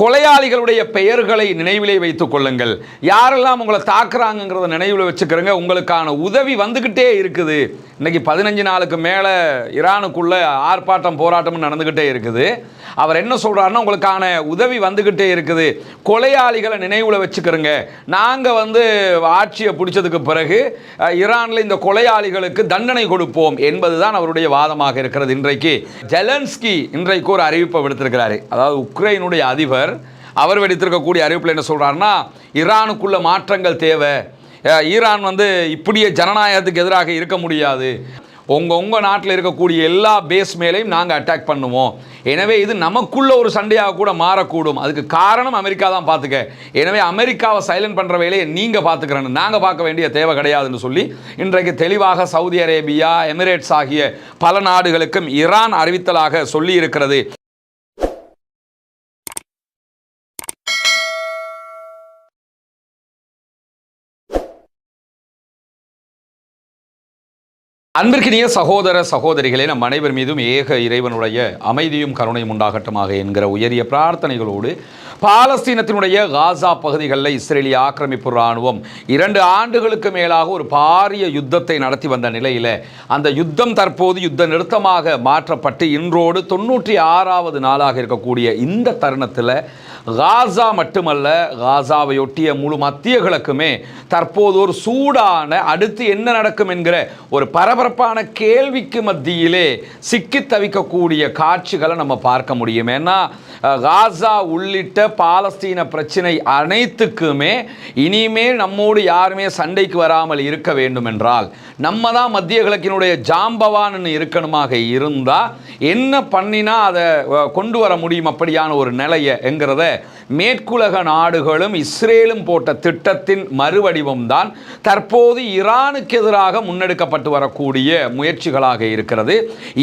கொலையாளிகளுடைய பெயர்களை நினைவிலே வைத்துக் கொள்ளுங்கள். யாரெல்லாம் உங்களை தாக்குறாங்கங்கிறத நினைவில் வச்சுக்கிறங்க. உங்களுக்கான உதவி வந்துக்கிட்டே இருக்குது. இன்னைக்கு பதினஞ்சு நாளுக்கு மேலே ஈரானுக்குள்ள ஆர்ப்பாட்டம் போராட்டமும் நடந்துக்கிட்டே இருக்குது. அவர் என்ன சொல்கிறாருன்னா உங்களுக்கான உதவி வந்துக்கிட்டே இருக்குது. கொலையாளிகளை நினைவில் வச்சுக்கிறங்க. நாங்கள் வந்து ஆட்சியை பிடிச்சதுக்கு பிறகு ஈரானில் இந்த கொலையாளிகளுக்கு தண்டனை கொடுப்போம் என்பதுதான் அவருடைய வாதமாக இருக்கிறது. இன்றைக்கு ஜெலன்ஸ்கி இன்றைக்கு ஒரு அறிவிப்பை விடுத்திருக்கிறாரு. அதாவது உக்ரைனுடைய அதிபர். அவர் வெடித்திருக்கக்கூடிய அறிவிப்பில் என்ன சொல்கிறாருன்னா ஈரானுக்குள்ள மாற்றங்கள் தேவை. ஈரான் வந்து இப்படியே ஜனநாயகத்துக்கு எதிராக இருக்க முடியாது. உங்கள் உங்கள் நாட்டில் இருக்கக்கூடிய எல்லா பேஸ் மேலேயும் நாங்கள் அட்டாக் பண்ணுவோம். எனவே இது நமக்குள்ள ஒரு சண்டையாக கூட மாறக்கூடும். அதுக்கு காரணம் அமெரிக்கா தான் பார்த்துக்க எனவே அமெரிக்காவை சைலண்ட் பண்ணுற வேலையை நீங்கள் பார்த்துக்கிறேன்னு நாங்கள் பார்க்க வேண்டிய தேவை கிடையாதுன்னு சொல்லி இன்றைக்கு தெளிவாக சவுதி அரேபியா எமிரேட்ஸ் ஆகிய பல நாடுகளுக்கும் ஈரான் அறிவித்தலாக சொல்லி இருக்கிறது. அன்பிற்கினிய சகோதர சகோதரிகளே நம் அனைவர் மீதும் ஏக இறைவனுடைய அமைதியும் கருணையும் உண்டாகட்டுமாக என்கிற உயரிய பிரார்த்தனைகளோடு பாலஸ்தீனத்தினுடைய காசா பகுதிகளில் இஸ்ரேலிய ஆக்கிரமிப்பு இராணுவம் இரண்டு ஆண்டுகளுக்கு மேலாக ஒரு பாரிய யுத்தத்தை நடத்தி வந்த நிலையில் அந்த யுத்தம் தற்போது யுத்த நிறுத்தமாக மாற்றப்பட்டு இன்றோடு தொன்னூற்றி ஆறாவது நாளாக இருக்கக்கூடிய இந்த தருணத்தில் காசா மட்டுமல்ல காசாவையொட்டிய முழு மத்திய கிழக்குமே தற்போது ஒரு சூடான அடுத்து என்ன நடக்கும் என்கிற ஒரு பரபரப்பான கேள்விக்கு மத்தியிலே சிக்கி தவிக்கக்கூடிய காட்சிகளை நம்ம பார்க்க முடியும். ஏன்னா காசா உள்ளிட்ட பாலஸ்தீன பிரச்சனை அனைத்துக்குமே இனிமேல் நம்மோடு யாருமே சண்டைக்கு வராமல் இருக்க வேண்டும் என்றால் நம்ம தான் மத்திய கிழக்கினுடைய ஜாம்பவான்னு இருக்கணுமாக இருந்தால் என்ன பண்ணினா அதை கொண்டு வர முடியும் அப்படியான ஒரு நிலையை என்கிறத மேற்குலக நாடுகளும் இஸ்ரேலும் போட்ட திட்டத்தின் மறுவடிவம்தான் தற்போது ஈரானுக்கு எதிராக முன்னெடுக்கப்பட்டு வரக்கூடிய முயற்சிகளாக இருக்கிறது.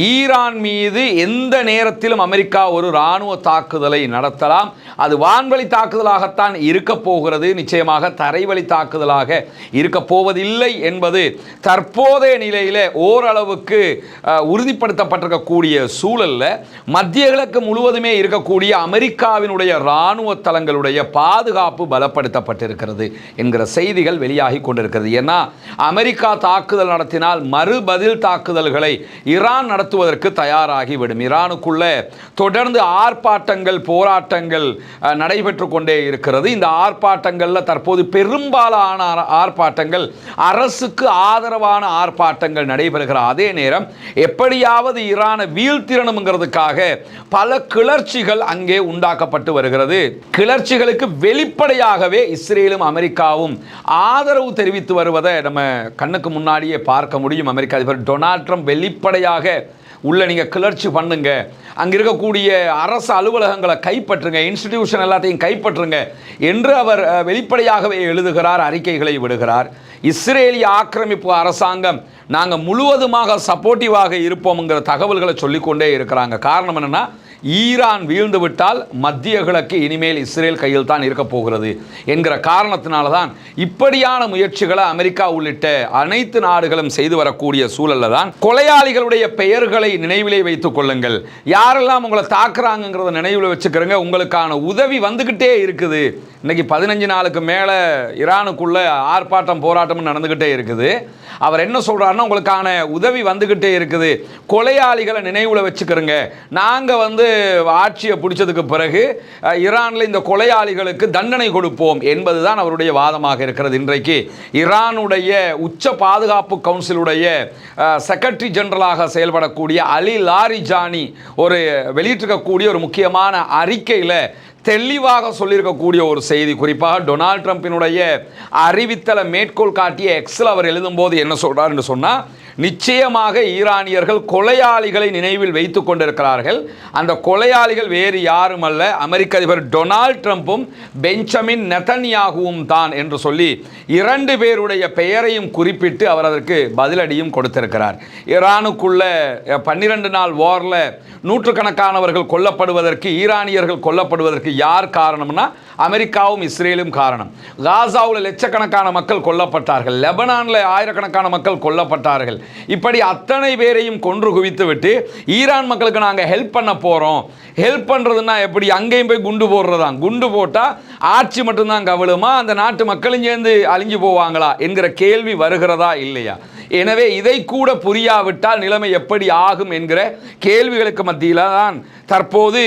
ஈரான் மீது எந்த நேரத்திலும் அமெரிக்கா ஒரு இராணுவ தாக்குதலை நடத்தலாம். அது வான்வழி தாக்குதலாகத்தான் இருக்க போகிறது. நிச்சயமாக தரைவழி தாக்குதலாக இருக்க போவதில்லை என்பது தற்போதைய நிலையில் ஓரளவுக்கு உறுதிப்படுத்தப்பட்டிருக்கக்கூடிய சூழல்ல மத்திய கிழக்கு முழுவதுமே இருக்கக்கூடிய அமெரிக்காவினுடைய இராணுவ தளங்களுடைய பாதுகாப்பு பலப்படுத்தப்பட்டிருக்கிறது என்கிற செய்திகள் வெளியாகி கொண்டிருக்கிறது. ஏன்னா அமெரிக்கா தாக்குதல் நடத்தினால் மறுபதில் தாக்குதல்களை ஈரான் நடத்துவதற்கு தயாராகிவிடும். ஈரானுக்குள்ளே தொடர்ந்து ஆர்ப்பாட்டங்கள் போராட்டங்கள் நடைபெற்று கொண்டே இருக்கிறது. இந்த ஆர்ப்பாட்டங்களில் தற்போது பெரும்பாலான ஆர்ப்பாட்டங்கள் அரசுக்கு ஆதரவான ஆர்ப்பாட்டங்கள் நடைபெறுகிற அதே நேரம் எப்படியாவது ஈரானை வீழ்த்திறணுங்கிறதுக்காக பல கிளர்ச்சிகள் அங்கே உண்டாக்கப்பட்டு வருகிறது. கிளர்ச்சிகளுக்கு வெளிப்படையாகவே இஸ்ரேலும் அமெரிக்காவும் ஆதரவு தெரிவித்து வருவதை நம்ம கண்ணுக்கு முன்னாடியே பார்க்க முடியும். அமெரிக்க அதிபர் டொனால்ட் ட்ரம்ப் வெளிப்படையாக உள்ள நீங்கள் கிளர்ச்சி பண்ணுங்க. அங்கே இருக்கக்கூடிய அரசு அலுவலகங்களை கைப்பற்றுங்க. இன்ஸ்டிடியூஷன் எல்லாத்தையும் கைப்பற்றுங்க என்று அவர் வெளிப்படையாகவே எழுதுகிறார் அறிக்கைகளை விடுகிறார். இஸ்ரேலிய ஆக்கிரமிப்பு அரசாங்கம் நாங்கள் முழுவதுமாக சப்போர்ட்டிவாக இருப்போம்ங்கிற தகவல்களை சொல்லிக்கொண்டே இருக்கிறாங்க. காரணம் என்னென்னா ஈரான் வீழ்ந்துவிட்டால் மத்திய கிழக்கு இனிமேல் இஸ்ரேல் கையில் தான் இருக்கப் போகிறது என்கிற காரணத்தினால தான் இப்படியான முயற்சிகளை அமெரிக்கா உள்ளிட்ட அனைத்து நாடுகளும் செய்து வரக்கூடிய சூழலில் தான் கொலையாளிகளுடைய பெயர்களை நினைவிலே வைத்துக் கொள்ளுங்கள். யாரெல்லாம் உங்களை தாக்குறாங்கங்கிறத நினைவில் வச்சுக்கிறங்க. உங்களுக்கான உதவி வந்துக்கிட்டே இருக்குது. இன்றைக்கி பதினஞ்சு நாளுக்கு மேலே ஈரானுக்குள்ளே ஆர்ப்பாட்டம் போராட்டம்னு நடந்துக்கிட்டே இருக்குது. அவர் என்ன சொல்கிறாருன்னா உங்களுக்கான உதவி வந்துக்கிட்டே இருக்குது. கொலையாளிகளை நினைவில் வச்சுக்கிறோங்க. நாங்கள் வந்து ஆட்சியை பிடிச்சதுக்கு பிறகு ஈரானில் இந்த கொலையாளிகளுக்கு தண்டனை கொடுப்போம் என்பதுதான் அவருடைய வாதமாக இருக்கிறது. இன்றைக்கு ஈரானுடைய உச்ச பாதுகாப்பு கவுன்சிலுடைய செக்ரட்டரி ஜெனரலாக செயல்படக்கூடிய அலி லாரிஜானி ஒரு வெளியிட்டிருக்கக்கூடிய ஒரு முக்கியமான அறிக்கையில் தெளிவாக சொல்லியிருக்கக்கூடிய ஒரு செய்தி. குறிப்பாக டொனால்ட் ட்ரம்பினுடைய அறிவித்தலை மேற்கோள் காட்டிய எக்ஸில் அவர் எழுதும்போது என்ன சொல்றாருன்னு சொன்னால் நிச்சயமாக ஈரானியர்கள் கொலையாளிகளை நினைவில் வைத்து கொண்டிருக்கிறார்கள். அந்த கொலையாளிகள் வேறு யாரும் அல்ல. அமெரிக்க அதிபர் டொனால்ட் ட்ரம்ப்பும் பெஞ்சமின் நெதன்யாகுவும் தான் என்று சொல்லி இரண்டு பேருடைய பெயரையும் குறிப்பிட்டு அவர் அதற்கு பதிலடியும் கொடுத்திருக்கிறார். ஈரானுக்குள்ள பன்னிரண்டு நாள் வாரில் நூற்றுக்கணக்கானவர்கள் கொல்லப்படுவதற்கு ஈரானியர்கள் கொல்லப்படுவதற்கு யார் காரணம்னா அமெரிக்காவும் இஸ்ரேலும் காரணம். காசாவில் லட்சக்கணக்கான மக்கள் கொல்லப்பட்டார்கள். லெபனானில் ஆயிரக்கணக்கான மக்கள் கொல்லப்பட்டார்கள். இப்படி அத்தனை பேரையும் கொன்று குவித்து விட்டு ஈரான் மக்களுக்கு நாங்கள் ஹெல்ப் பண்ண போகிறோம் ஹெல்ப் பண்ணுறதுன்னா எப்படி? அங்கேயும் போய் குண்டு போடுறதான் குண்டு போட்டால் ஆட்சி மட்டும்தான் கவலுமா அந்த நாட்டு மக்களும் சேர்ந்து அழிஞ்சு போவாங்களா? என்கிற கேள்வி வருகிறதா இல்லையா? எனவே இதை கூட புரியாவிட்டால் நிலைமை எப்படி ஆகும் என்கிற கேள்விகளுக்கு மத்தியில் தான் தற்போது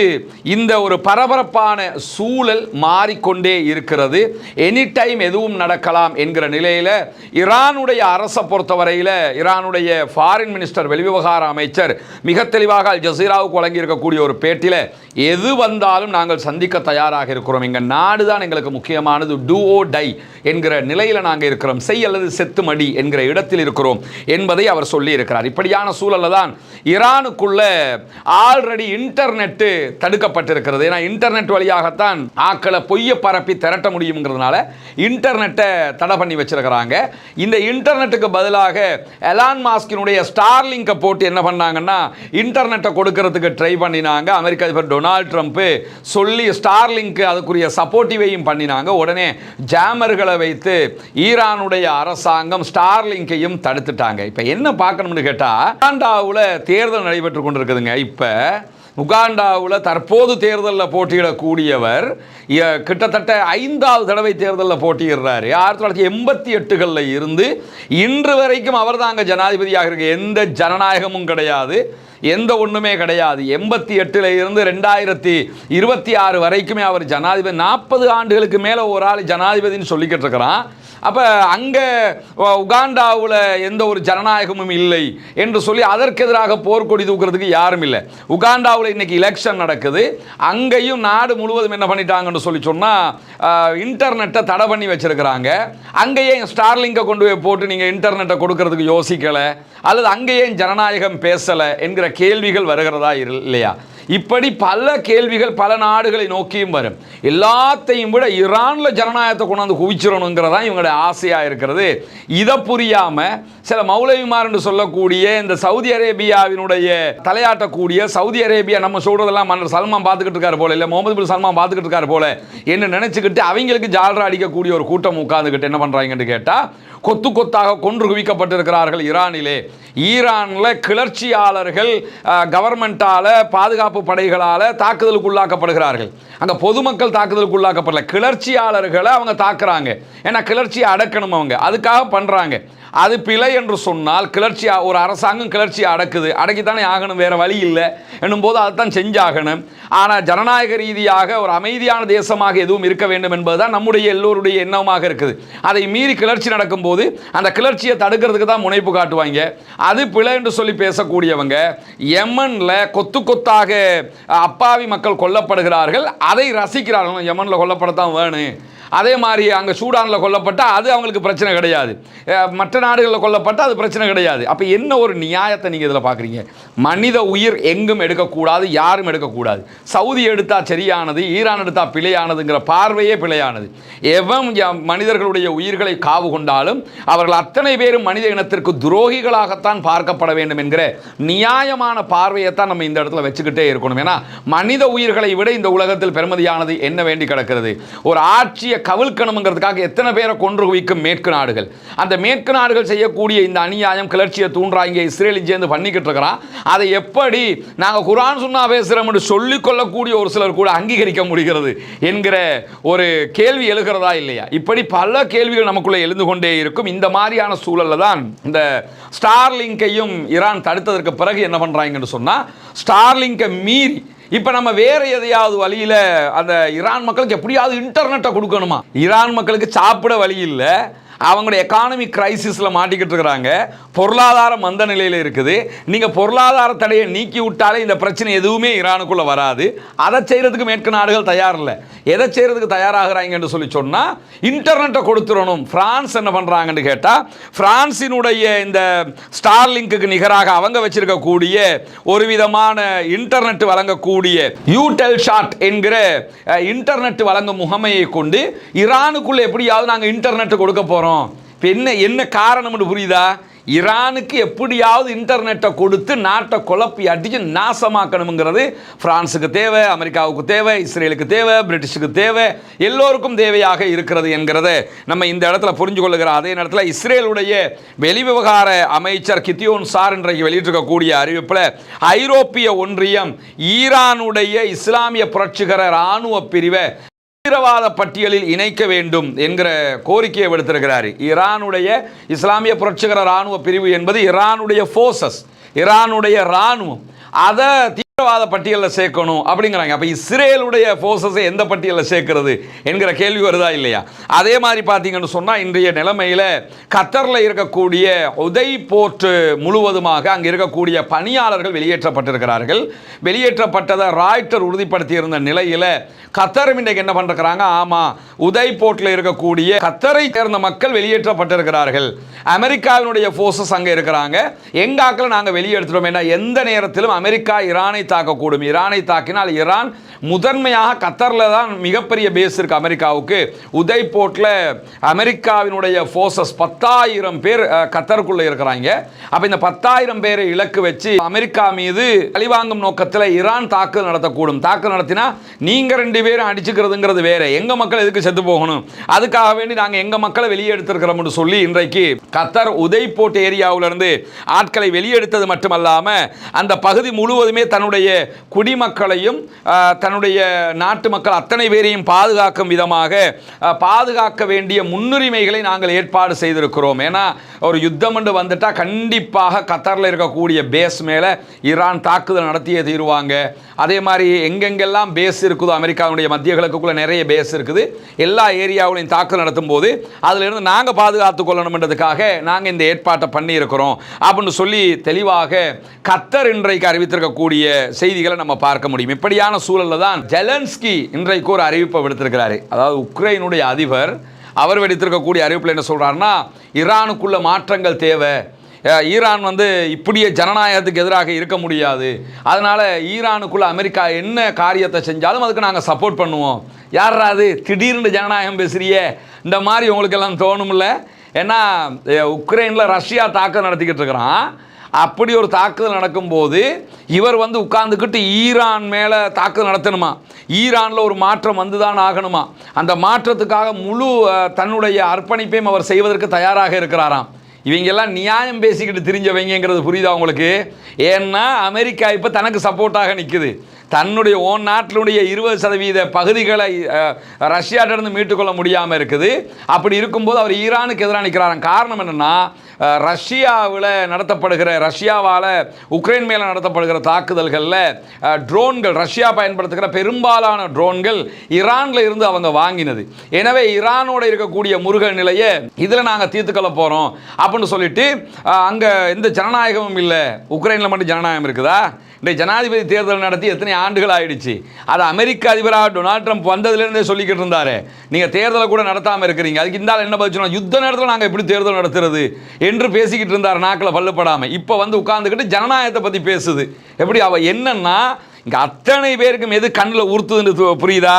இந்த ஒரு பரபரப்பான சூழல் மாறிக்கொண்டே இருக்கிறது. எனி டைம் எதுவும் நடக்கலாம் என்கிற நிலையில் ஈரானுடைய அரசை பொறுத்தவரையில் ஈரானுடைய ஃபாரின் மினிஸ்டர் வெளிவிவகார அமைச்சர் மிக தெளிவாக அல் ஜசீராவுக்கு வழங்கியிருக்கக்கூடிய ஒரு பேட்டியில் எது வந்தாலும் நாங்கள் சந்திக்க தயாராக இருக்கிறோம். எங்கள் நாடு தான் எங்களுக்கு முக்கியமானது டூ ஓ டை என்கிற நிலையில் நாங்கள் இருக்கிறோம். செய் அல்லது செத்து மடி என்கிற இடத்தில் இருக்கிறோம் என்பதை அவர் சொல்லியிருக்கிறார். இப்படியான சூழலில் தான் ஈரானுக்குள்ள ஆல்ரெடி இன்டர் இன்டர்நெட்டு தடுக்கப்பட்டிருக்கிறது. ஏன்னா இன்டர்நெட் வழியாகத்தான் ஆக்களை பொய்ய பரப்பி திரட்ட முடியுங்கிறதுனால இன்டர்நெட்டை தடை பண்ணி வச்சிருக்கிறாங்க. இந்த இன்டர்நெட்டுக்கு பதிலாக எலான் மாஸ்கினுடைய ஸ்டார்லிங்கை போட்டு என்ன பண்ணாங்கன்னா இன்டர்நெட்டை கொடுக்கறதுக்கு ட்ரை பண்ணினாங்க. அமெரிக்க அதிபர் டொனால்ட் ட்ரம்ப் சொல்லி ஸ்டார்லிங்க்கு அதுக்குரிய சப்போர்ட்டிவையும் பண்ணினாங்க. உடனே ஜாமர்களை வைத்து ஈரானுடைய அரசாங்கம் ஸ்டார்லிங்கையும் தடுத்துட்டாங்க. இப்போ என்ன பார்க்கணும்னு கேட்டால் உகாண்டாவில் தேர்தல் நடைபெற்று கொண்டிருக்குதுங்க. இப்போ உகாண்டாவில் தற்போது தேர்தலில் போட்டியிடக்கூடியவர் கிட்டத்தட்ட ஐந்தாவது தடவை தேர்தலில் போட்டியிடுறாரு. ஆயிரத்தி தொள்ளாயிரத்தி எண்பத்தி எட்டுகளில் இருந்து இன்று வரைக்கும் அவர் தாங்க ஜனாதிபதியாக இருக்கு எந்த ஜனநாயகமும் கிடையாது எந்த ஒன்றுமே கிடையாது. எண்பத்தி எட்டில் இருந்து ரெண்டாயிரத்தி இருபத்தி ஆறு வரைக்குமே அவர் ஜனாதிபதி நாற்பது ஆண்டுகளுக்கு மேலே ஒரு ஆள் ஜனாதிபதின்னு சொல்லிக்கிட்டு இருக்கிறான். அப்போ அங்கே உகாண்டாவில் எந்த ஒரு ஜனநாயகமும் இல்லை என்று சொல்லி அதற்கு எதிராக போர்க்கொடி தூக்குறதுக்கு யாரும் இல்லை. உகாண்டாவில் இன்றைக்கி எலெக்ஷன் நடக்குது. அங்கேயும் நாடு முழுவதும் என்ன பண்ணிட்டாங்கன்னு சொல்லி சொன்னால் இன்டர்நெட்டை தடை பண்ணி வச்சுருக்கிறாங்க. அங்கேயே ஸ்டார்லிங்கை கொண்டு போய் போட்டு நீங்கள் இன்டர்நெட்டை கொடுக்கறதுக்கு யோசிக்கலை. அல்லது அங்கேயே ஜனநாயகம் பேசலை என்கிற கேள்விகள் வருகிறதா இரு- இல்லையா? இப்படி பல கேள்விகள் பல நாடுகளை நோக்கியும் வரும். எல்லாத்தையும் விட ஈரானில் ஜனநாயகத்தை கொண்டாந்து குவிச்சிடணுங்கிறதா இவங்களுடைய ஆசையாக இருக்கிறது. இதை புரியாமல் சில மௌலவிமார் என்று சொல்லக்கூடிய இந்த சவுதி அரேபியாவினுடைய தலையாட்டக்கூடிய சவுதி அரேபியா நம்ம சொல்றதெல்லாம் மன்னர் சல்மான் பார்த்துக்கிட்டு இருக்காரு போல இல்லை முகமது பின் சல்மான் பார்த்துக்கிட்டு இருக்காரு போல என்ன நினச்சிக்கிட்டு அவங்களுக்கு ஜால்ரா அடிக்கக்கூடிய ஒரு கூட்டம் உட்காந்துக்கிட்டு என்ன பண்றாங்கன்னு கேட்டால் கொத்து கொத்தாக கொன்று குவிக்கப்பட்டிருக்கிறார்கள் ஈரானிலே. ஈரானில் கிளர்ச்சியாளர்கள் கவர்மெண்ட்டால் பாதுகாப்பு படைகளால் தாக்குதலுக்கு உள்ளாக்கப்படுகிறார்கள் அங்கே பொதுமக்கள் தாக்குதலுக்கு உள்ளாக்கப்படல கிளர்ச்சியாளர்களை அவங்க தாக்குறாங்க. ஏன்னா கிளர்ச்சியை அடக்கணும் அவங்க. அதுக்காக பண்ணுறாங்க அது பிழை என்று சொன்னால் கிளர்ச்சி ஒரு அரசாங்கம் கிளர்ச்சியை அடக்குது. அடக்கித்தானே ஆகணும் வேற வழி இல்லை. என்னும்போது அதைத்தான் செஞ்சாகணும். ஆனால் ஜனநாயக ரீதியாக ஒரு அமைதியான தேசமாக எதுவும் இருக்க வேண்டும் என்பதுதான் நம்முடைய எல்லோருடைய எண்ணமாக இருக்குது. அதை மீறி கிளர்ச்சி நடக்கும்போது அந்த கிளர்ச்சியை தடுக்கிறதுக்கு தான் முனைப்பு காட்டுவாங்க. அது பிழை என்று சொல்லி பேசக்கூடியவங்க யமன்ல கொத்து கொத்தாக அப்பாவி மக்கள் கொல்லப்படுகிறார்கள். அதை ரசிக்கிறார்கள். யமன்ல கொல்லப்படத்தான் வேணும். அதே மாதிரி அங்கே சூடானில் கொல்லப்பட்டால் அது அவங்களுக்கு பிரச்சனை கிடையாது. மற்ற நாடுகளில் கொல்லப்பட்டால் அது பிரச்சனை கிடையாது. அப்போ என்ன ஒரு நியாயத்தை நீங்கள் இதில் பார்க்குறீங்க மனித உயிர் எங்கும் எடுக்கக்கூடாது யாரும் எடுக்கக்கூடாது. சவுதி எடுத்தால் சரியானது ஈரான் எடுத்தால் பிழையானதுங்கிற பார்வையே பிழையானது. எவன் மனிதர்களுடைய உயிர்களை காவு கொண்டாலும் அவர்கள் அத்தனை பேரும் மனித இனத்திற்கு துரோகிகளாகத்தான் பார்க்கப்பட வேண்டும் என்கிற நியாயமான பார்வையைத்தான் நம்ம இந்த இடத்துல வச்சுக்கிட்டே இருக்கணும். ஏன்னா மனித உயிர்களை விட இந்த உலகத்தில் பெருமதியானது என்ன வேண்டி கிடக்கிறது? ஒரு ஆட்சியை கவிழ்க்கணுங்கிறதுக்காக எத்தனை பேரை கொன்று குவிக்கும் மேற்கு நாடுகள்? அந்த மேற்கு நாடுகள் செய்யக்கூடிய இந்த அநியாயம் கிளர்ச்சியை தூண்டுறா இங்கே இஸ்ரேலின் சேர்ந்து பண்ணிக்கிட்டு இருக்கிறான் அதை எப்படி நாங்கள் குரான் சுண்ணா பேசுகிறோம் என்று சொல்லிக் கொள்ளக்கூடிய ஒரு சிலர் கூட அங்கீகரிக்க முடிகிறது என்கிற ஒரு கேள்வி எழுகிறதா இல்லையா? இப்படி பல கேள்விகள் நமக்குள்ளே எழுந்து கொண்டே இருக்கும். இந்த மாதிரியான சூழலில் தான் இந்த ஸ்டார்லிங்கையும் ஈரான் தடுத்ததற்கு பிறகு என்ன பண்ணுறாங்கன்னு சொன்னால் ஸ்டார்லிங்கை மீறி இப்போ நம்ம வேற எதையாவது வழியில் அந்த ஈரான் மக்களுக்கு எப்படியாவது இன்டர்நெட்டை கொடுக்கணுமா? ஈரான் மக்களுக்கு சாப்பிட வழி இல்லை. அவங்களுடைய எக்கானமி கிரைசிஸில் மாட்டிக்கிட்டு இருக்கிறாங்க. பொருளாதார மந்த நிலையில் இருக்குது. நீங்கள் பொருளாதார தடையை நீக்கி விட்டாலே இந்த பிரச்சனை எதுவுமே ஈரானுக்குள்ளே வராது. அதை செய்கிறதுக்கு மேற்கு நாடுகள் தயார் இல்லை. எதை செய்கிறதுக்கு தயாராகிறாங்கன்னு சொல்லி சொன்னால் இன்டர்நெட்டை கொடுத்துடணும். ஃப்ரான்ஸ் என்ன பண்ணுறாங்கன்னு கேட்டால் பிரான்சினுடைய இந்த ஸ்டார் லிங்க்குக்கு நிகராக அவங்க வச்சிருக்கக்கூடிய ஒரு விதமான இன்டர்நெட் வழங்கக்கூடிய யூடெல் ஷாட் என்கிற இன்டர்நெட் வழங்கும் முகமையை கொண்டு ஈரானுக்குள்ளே எப்படியாவது நாங்கள் இன்டர்நெட் கொடுக்க போகிறோம் இப்போ என்ன என்ன காரணம்னு புரியுதா? ஈரானுக்கு எப்படியாவது இன்டர்நெட்டை கொடுத்து நாட்டை குழப்பி அடிச்சு நாசமாக்கணுங்கிறது பிரான்ஸுக்கு தேவை அமெரிக்காவுக்கு தேவை இஸ்ரேலுக்கு தேவை பிரிட்டிஷுக்கு தேவை எல்லோருக்கும் தேவையாக இருக்கிறது என்கிறத நம்ம இந்த இடத்துல புரிஞ்சு கொள்ளுகிறோம் அதே நேரத்தில் இஸ்ரேலுடைய வெளிவிவகார அமைச்சர் கித்தியோன் சார் இன்றைக்கு வெளியிட்டிருக்கக்கூடிய அறிவிப்பில் ஐரோப்பிய ஒன்றியம் ஈரானுடைய இஸ்லாமிய புரட்சிகர இராணுவ பிரிவை தீவிரவாத பட்டியலில் இணைக்க வேண்டும் என்கிற கோரிக்கையை விடுத்திருக்கிறார். ஈரானுடைய இஸ்லாமிய புரட்சிகர இராணுவ பிரிவு என்பது ஈரானுடைய ஃபோர்ஸஸ் ஈரானுடைய இராணுவம். அதை தீவிரவாத பட்டியலில் சேர்க்கணும் அப்படிங்கிறாங்க. அப்போ இஸ்ரேலுடைய ஃபோர்ஸஸை எந்த பட்டியலில் சேர்க்கிறது என்கிற கேள்வி வருதா இல்லையா? அதே மாதிரி பார்த்தீங்கன்னு சொன்னால் இன்றைய நிலைமையில் கத்தரில் இருக்கக்கூடிய உதை போர்ட் முழுவதுமாக அங்கே இருக்கக்கூடிய பணியாளர்கள் வெளியேற்றப்பட்டிருக்கிறார்கள். வெளியேற்றப்பட்டதை ராய்டர் உறுதிப்படுத்தியிருந்த நிலையில் கத்தரும் இன்றைக்கு என்ன பண்ணிருக்கிறாங்க ஆமாம் உதை போர்ட்டில் இருக்கக்கூடிய கத்தரை சேர்ந்த மக்கள் வெளியேற்றப்பட்டிருக்கிறார்கள். அமெரிக்காவினுடைய ஃபோர்ஸஸ் அங்கே இருக்கிறாங்க. எங்க நாங்கள் வெளியே எடுத்துட்டோம் ஏன்னா எந்த நேரத்திலும் அமெரிக்கா ஈரானை தாக்கக்கூடும். ஈரானை தாக்கினால் ஈரான் முதன்மையாக கத்தரில் தான் மிகப்பெரிய பேஸ் இருக்குது அமெரிக்காவுக்கு. உதய்போர்ட்டில் அமெரிக்காவினுடைய ஃபோர்ஸஸ் பத்தாயிரம் பேர் கத்தருக்குள்ளே இருக்கிறாங்க. அப்போ இந்த பத்தாயிரம் பேரை இலக்கு வச்சு அமெரிக்கா மீது அழிவாங்கும் நோக்கத்தில் ஈரான் தாக்குதல் நடத்தக்கூடும். தாக்குதல் நடத்தினா நீங்கள் ரெண்டு பேரும் அடிச்சுக்கிறதுங்கிறது வேற. எங்கள் மக்கள் எதுக்கு செத்து போகணும்? அதுக்காக வேண்டி நாங்கள் எங்கள் மக்களை வெளியே எடுத்திருக்கிறோம்னு சொல்லி இன்றைக்கு கத்தர் உதய்போர்ட் ஏரியாவிலிருந்து ஆட்களை வெளியெடுத்தது மட்டுமல்லாமல் அந்த பகுதி முழுவதுமே தன்னுடைய குடிமக்களையும் தன்னுடைய நாட்டு மக்கள் அத்தனை பேரையும் பாதுகாக்கும் விதமாக பாதுகாக்க வேண்டிய முன்னுரிமைகளை நாங்கள் ஏற்பாடு செய்திருக்கிறோம். ஏன்னா ஒரு யுத்தம் என்று வந்துட்டால் கண்டிப்பாக கத்தரில் இருக்கக்கூடிய பேஸ் மேலே ஈரான் தாக்குதல் நடத்தியே தீருவாங்க. அதே மாதிரி எங்கெங்கெல்லாம் பேஸ் இருக்குதோ அமெரிக்காவுடைய மத்திய கிழக்குக்குள்ளே நிறைய பேஸ் இருக்குது. எல்லா ஏரியாவுலையும் தாக்குதல் நடத்தும் போது அதிலிருந்து நாங்கள் பாதுகாத்து கொள்ளணும்ன்றதுக்காக நாங்கள் இந்த ஏற்பாட்டை பண்ணியிருக்கிறோம். அப்படின்னு சொல்லி தெளிவாக கத்தர் இன்றைக்கு அறிவித்திருக்கக்கூடிய செய்திகளை நம்ம பார்க்க முடியும். இப்படியான சூழலில் தான் ஜெலன்ஸ்கி இன்றைக்கு ஒரு அறிவிப்பை விடுத்திருக்கிறாரு. அதாவது உக்ரைனுடைய அதிபர் அவர் வெடித்திருக்கக்கூடிய அறிவிப்பில் என்ன சொல்கிறாருன்னா ஈரானுக்குள்ள மாற்றங்கள் தேவை. ஈரான் வந்து இப்படியே ஜனநாயகத்துக்கு எதிராக இருக்க முடியாது. அதனால் ஈரானுக்குள்ள அமெரிக்கா என்ன காரியத்தை செஞ்சாலும் அதுக்கு நாங்கள் சப்போர்ட் பண்ணுவோம். யாரா அது? திடீர்னு ஜனநாயகம் பேசுறியே. இந்த மாதிரி உங்களுக்கெல்லாம் தோணும்ல? ஏன்னா உக்ரைனில் ரஷ்யா தாக்கம் நடத்திக்கிட்டு இருக்கிறான். அப்படி ஒரு தாக்குதல் நடக்கும்போது இவர் வந்து உட்கார்ந்துக்கிட்டு ஈரான் மேலே தாக்குதல் நடத்தணுமா? ஈரானில் ஒரு மாற்றம் வந்து தான் ஆகணுமா? அந்த மாற்றத்துக்காக முழு தன்னுடைய அர்ப்பணிப்பையும் அவர் செய்வதற்கு தயாராக இருக்கிறாராம். இவங்கெல்லாம் நியாயம் பேசிக்கிட்டு தெரிஞ்சவங்கிறது புரியுதா உங்களுக்கு? ஏன்னா அமெரிக்கா இப்போ தனக்கு சப்போர்ட்டாக நிற்குது தன்னுடைய ஓன் நாட்டினுடைய இருபது சதவீத பகுதிகளை ரஷ்யாட்டிருந்து மீட்டுக்கொள்ள முடியாமல் இருக்குது. அப்படி இருக்கும்போது அவர் ஈரானுக்கு எதிராக நிற்கிறாராம் காரணம் என்னென்னா ரஷ்யாவில் நடத்தப்படுகிற ரஷ்யாவால் உக்ரைன் மேலே நடத்தப்படுகிற தாக்குதல்களில் ட்ரோன்கள் ரஷ்யா பயன்படுத்துகிற பெரும்பாலான ட்ரோன்கள் ஈரானில் இருந்து அவங்க வாங்கினது. எனவே ஈரானோட இருக்கக்கூடிய முருகன் நிலையை இதில் நாங்கள் தீர்த்துக்கொள்ள போகிறோம் அப்படின்னு சொல்லிட்டு அங்கே எந்த ஜனநாயகமும் இல்லை. உக்ரைனில் மட்டும் ஜனநாயகம் இருக்குதா? இன்றைய ஜனாதிபதி தேர்தல் நடத்தி எத்தனை ஆண்டுகள் ஆயிடுச்சு? அது அமெரிக்க அதிபராக டொனால்ட் ட்ரம்ப் வந்ததுலேருந்தே சொல்லிக்கிட்டு இருந்தாரு. நீங்கள் தேர்தலை கூட நடத்தாமல் இருக்கிறீங்க. அதுக்கு இந்த என்ன பதில் யுத்த நேரத்தில் நாங்கள் எப்படி தேர்தல் நடத்துறது? என்று பேசிக்கிட்டு இருந்தார் நாக்கில் பல்லுப்படாமல் இப்போ வந்து உட்காந்துக்கிட்டு ஜனநாயகத்தை பற்றி பேசுது. எப்படி? அவள் என்னன்னா இங்கே அத்தனை பேருக்கும் எது கண்ணில் உறுத்துதுன்னு புரியுதா?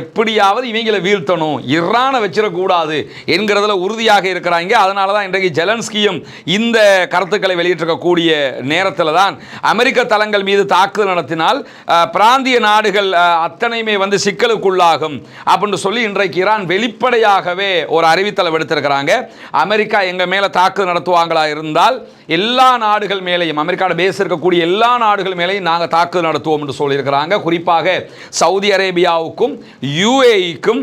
எப்படியாவது இவங்களை வீழ்த்தணும். இரானை வச்சிடக்கூடாது என்கிறதுல உறுதியாக இருக்கிறாங்க. அதனால தான் இன்றைக்கு ஜெலன்ஸ்கியும் இந்த கருத்துக்களை வெளியிட்டிருக்கக்கூடிய நேரத்தில் தான் அமெரிக்க தளங்கள் மீது தாக்குதல் நடத்தினால் பிராந்திய நாடுகள் அத்தனையுமே வந்து சிக்கலுக்குள்ளாகும் அப்படின்னு சொல்லி இன்றைக்கு ஈரான் வெளிப்படையாகவே ஒரு அறிவித்தலை விடுத்திருக்கிறாங்க. அமெரிக்கா எங்கள் மேலே தாக்குதல் நடத்துவாங்களா இருந்தால் எல்லா நாடுகள் மேலேயும் அமெரிக்காவோட பேஸ் இருக்கக்கூடிய எல்லா நாடுகள் மேலேயும் நாங்கள் தாக்குதல் நடத்துவோம் என்று சொல்லியிருக்கிறாங்க. குறிப்பாக சவுதி அரேபியாவுக்கும் யுஏஇக்கும்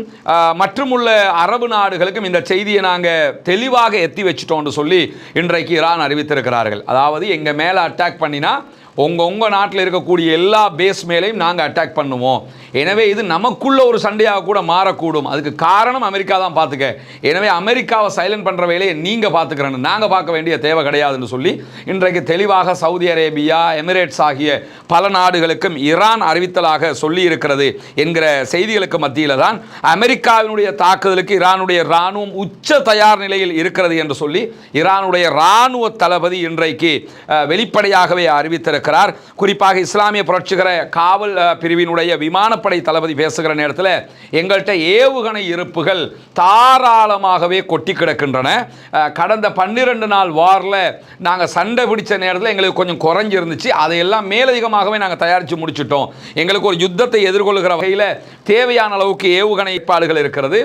மற்றும் உள்ள அரபு நாடுகளுக்கும் இந்த செய்தியை நாங்கள் தெளிவாக எத்தி வச்சிட்டோம்னு சொல்லி இன்றைக்கு ஈரான் அறிவித்திருக்கிறார்கள். அதாவது எங்கள் மேலே அட்டாக் பண்ணினா உங்கள் உங்கள் நாட்டில் இருக்கக்கூடிய எல்லா பேஸ் மேலேயும் நாங்கள் அட்டாக் பண்ணுவோம். எனவே இது நமக்குள்ள ஒரு சண்டையாக கூட மாறக்கூடும். அதுக்கு காரணம் அமெரிக்கா தான் பார்த்துக்க. எனவே அமெரிக்காவை சைலண்ட் பண்ணுற வேலையை நீங்கள் பார்த்துக்கிறேன்னு நாங்கள் பார்க்க வேண்டிய தேவை கிடையாதுன்னு சொல்லி இன்றைக்கு தெளிவாக சவுதி அரேபியா எமிரேட்ஸ் ஆகிய பல நாடுகளுக்கும் ஈரான் அறிவித்தலாக சொல்லி இருக்கிறது என்கிற செய்திகளுக்கு மத்தியில் தான் அமெரிக்காவினுடைய தாக்குதலுக்கு ஈரானுடைய இராணுவம் உச்ச தயார் நிலையில் இருக்கிறது என்று சொல்லி ஈரானுடைய இராணுவ தளபதி இன்றைக்கு வெளிப்படையாகவே அறிவித்திருக்கிறார். இருக்கிறார் குறிப்பாக இஸ்லாமிய புரட்சிகர காவல் பிரிவினுடைய விமானப்படை தளபதி பேசுகிற நேரத்தில் எங்கள்கிட்ட ஏவுகணை இருப்புகள் தாராளமாகவே கொட்டி கிடக்கின்றன. கடந்த பன்னிரண்டு நாள் வாரில் நாங்கள் சண்டை பிடிச்ச நேரத்தில் எங்களுக்கு கொஞ்சம் குறைஞ்சிருந்துச்சு. அதையெல்லாம் மேலதிகமாகவே நாங்கள் தயாரித்து முடிச்சிட்டோம். எங்களுக்கு ஒரு யுத்தத்தை எதிர்கொள்கிற வகையில் தேவையான அளவுக்கு ஏவுகணை ஏற்பாடுகள் இருக்கிறது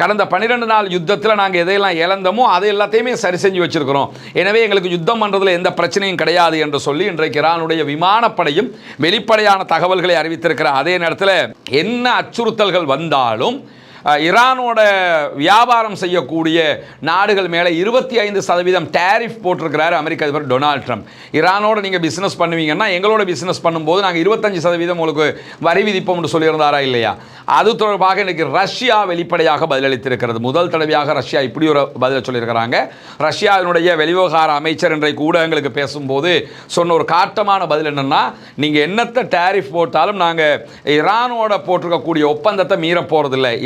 கடந்த பன்னிரெண்டு நாள் யுத்தத்தில் நாங்கள் எதையெல்லாம் இழந்தோமோ அதை எல்லாத்தையுமே சரி செஞ்சு வச்சிருக்கிறோம். எனவே எங்களுக்கு யுத்தம் பண்ணுறதுல எந்த பிரச்சனையும் கிடையாது என்று சொல்லி இன்றைக்கு இரானுடைய விமானப்படையும் வெளிப்படையான தகவல்களை அறிவித்திருக்கிற அதே நேரத்தில் என்ன அச்சுறுத்தல்கள் வந்தாலும் ஈரானோட வியாபாரம் செய்யக்கூடிய நாடுகள் மேலே இருபத்தி ஐந்து சதவீதம் டேரிஃப் போட்டிருக்கிறாரு அமெரிக்க அதிபர் டொனால்ட் ட்ரம்ப். ஈரானோட நீங்கள் பிஸ்னஸ் பண்ணுவீங்கன்னா எங்களோட பிஸ்னஸ் பண்ணும்போது நாங்கள் இருபத்தஞ்சு சதவீதம் உங்களுக்கு வரி விதிப்போம்னு சொல்லியிருந்தாரா இல்லையா? அது தொடர்பாக இன்றைக்கி ரஷ்யா வெளிப்படையாக பதிலளித்திருக்கிறது. முதல் தடவையாக ரஷ்யா இப்படி ஒரு பதிலை சொல்லியிருக்கிறாங்க. ரஷ்யாவினுடைய வெளிவிவகார அமைச்சர் இன்றைக்கு ஊடகங்களுக்கு பேசும்போது சொன்ன ஒரு காட்டமான பதில் என்னென்னா நீங்கள் என்னத்தை டேரிஃப் போட்டாலும் நாங்கள் ஈரானோட போட்டிருக்கக்கூடிய ஒப்பந்தத்தை மீற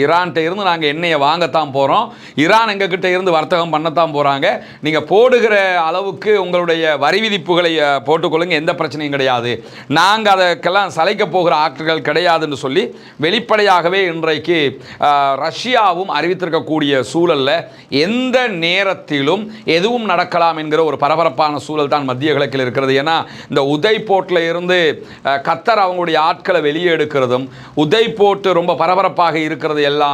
ஈரான் ஈரான்கிட்ட இருந்து நாங்கள் எண்ணெயை வாங்கத்தான் போகிறோம் ஈரான் எங்ககிட்ட இருந்து வர்த்தகம் பண்ணத்தான் போகிறாங்க நீங்கள் போடுகிற அளவுக்கு உங்களுடைய வரி விதிப்புகளை போட்டுக்கொள்ளுங்க. எந்த பிரச்சனையும் கிடையாது. நாங்கள் அதற்கெல்லாம் சளைக்க போகிற ஆட்கள் கிடையாதுன்னு சொல்லி வெளிப்படையாகவே இன்றைக்கு ரஷ்யாவும் அறிவித்திருக்கக்கூடிய சூழல்ல எந்த நேரத்திலும் எதுவும் நடக்கலாம் என்கிற ஒரு பரபரப்பான சூழல் தான் மத்திய கிழக்கில் இருக்கிறது. ஏன்னா இந்த உதை இருந்து கத்தர் அவங்களுடைய ஆட்களை வெளியே எடுக்கிறதும் உதை போட்டு ரொம்ப பரபரப்பாக இருக்கிறது எல்லாம்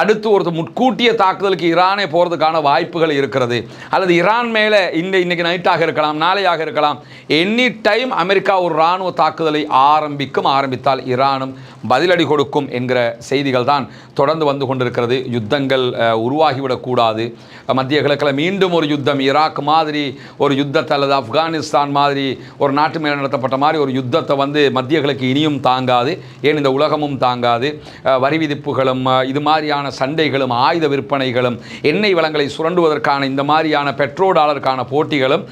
அடுத்து ஒரு முட்கூட்டிய தாக்குதலுக்கு ஈரானே போகிறதுக்கான வாய்ப்புகள் இருக்கிறது. அல்லது ஈரான் மேலே இந்த இன்னைக்கு நைட்டாக இருக்கலாம் நாளையாக இருக்கலாம். எனி டைம் அமெரிக்கா ஒரு இராணுவ தாக்குதலை ஆரம்பிக்கும் ஆரம்பித்தால் ஈரானும் பதிலடி கொடுக்கும் என்கிற செய்திகள் தான் தொடர்ந்து வந்து கொண்டிருக்கிறது. யுத்தங்கள் உருவாகிவிடக்கூடாது மத்திய கிழக்கில் மீண்டும் ஒரு யுத்தம் ஈராக் மாதிரி ஒரு யுத்தத்தை அல்லது ஆப்கானிஸ்தான் மாதிரி ஒரு நாட்டு மேலே நடத்தப்பட்ட மாதிரி ஒரு யுத்தத்தை வந்து மத்திய கிழக்கு இனியும் தாங்காது. ஏன் இந்த உலகமும் தாங்காது. வரி விதிப்புகளும் இது மாதிரியான சண்டைகளும் ஆயுத விற்பனைகளும் எண்ணெய் வளங்களை சுரண்டுவதற்கான இந்த மாதிரியான பெட்ரோல் டாலருக்கான போட்டிகளும்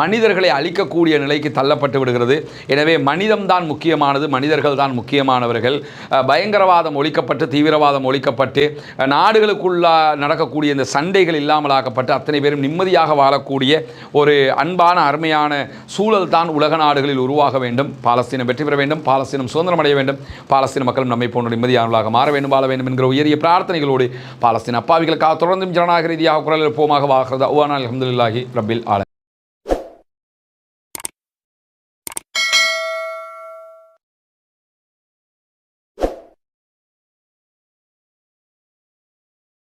மனிதர்களை அழிக்கக்கூடிய நிலைக்கு தள்ளப்பட்டு விடுகிறது. எனவே மனிதம்தான் முக்கியமானது மனிதர்கள் தான் முக்கியமானவர்கள். பயங்கரவாதம் ஒழிக்கப்பட்டு தீவிரவாதம் ஒழிக்கப்பட்டு நாடுகளுக்குள்ளா நடக்கக்கூடிய இந்த சண்டைகள் இல்லாமலாக்கப்பட்டு அத்தனை பேரும் நிம்மதியாக வாழக்கூடிய ஒரு அன்பான அருமையான சூழல் தான் உலக நாடுகளில் உருவாக வேண்டும். பாலஸ்தீனம் வெற்றி பெற வேண்டும் பாலஸ்தீனம் சுதந்திரம் அடைய வேண்டும். பாலஸ்தீன மக்களும் நம்மை போன்ற நிம்மதியானவர்களாக மாற வேண்டும் வாழ வேண்டும் என்கிற நேரிய பிரார்த்தனைகளோடு பாலஸ்தீன் அப்பாவிகளுக்காக தொடர்ந்தும் ஜனநாயக ரீதியாக குரல் எழுப்போமாக வாகிறது அவ்வானால் அஹமதுல்லாஹி ரபில் ஆல